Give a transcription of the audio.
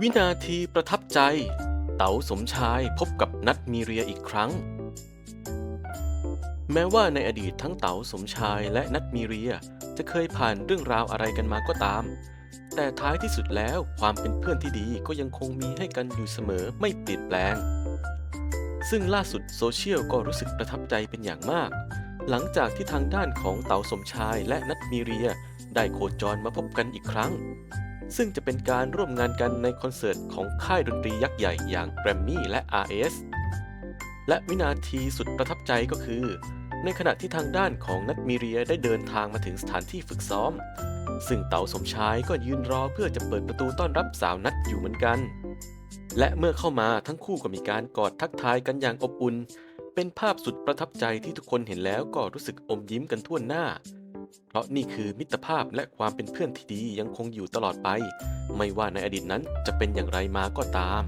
วินาทีประทับใจ เต๋าสมชายพบกับนัดมีเรียอีกครั้ง แม้ว่าในอดีตทั้งเต๋าสมชายและนัดมีเรียจะเคยผ่านเรื่องราวอะไรกันมาก็ตาม แต่ท้ายที่สุดแล้วความเป็นเพื่อนที่ดีก็ยังคงมีให้กันอยู่เสมอไม่เปลี่ยนแปลง ซึ่งล่าสุดโซเชียลก็รู้สึกประทับใจเป็นอย่างมาก หลังจากที่ทางด้านของเต๋าสมชายและนัดมีเรียได้โคจรมาพบกันอีกครั้ง ซึ่งจะเป็นการร่วมงานกันในคอนเสิร์ตของค่ายดนตรียักษ์ใหญ่อย่างแกรมมี่และ RS และวินาทีสุดประทับใจก็คือ ในขณะที่ทางด้านของนัดมีเรียได้เดินทางมาถึงสถานที่ฝึกซ้อม ซึ่งเต๋าสมชายก็ยืนรอเพื่อจะเปิดประตูต้อนรับสาวนัดอยู่เหมือนกัน และเมื่อเข้ามาทั้งคู่ก็มีการกอดทักทายกันอย่างอบอุ่นเป็นภาพสุดประทับใจที่ทุกคนเห็นแล้วก็รู้สึกอมยิ้มกันทั่วหน้า เพราะนี่คือมิตรภาพและความเป็นเพื่อนที่ดียังคงอยู่ตลอดไป ไม่ว่าในอดีตนั้นจะเป็นอย่างไรมาก็ตาม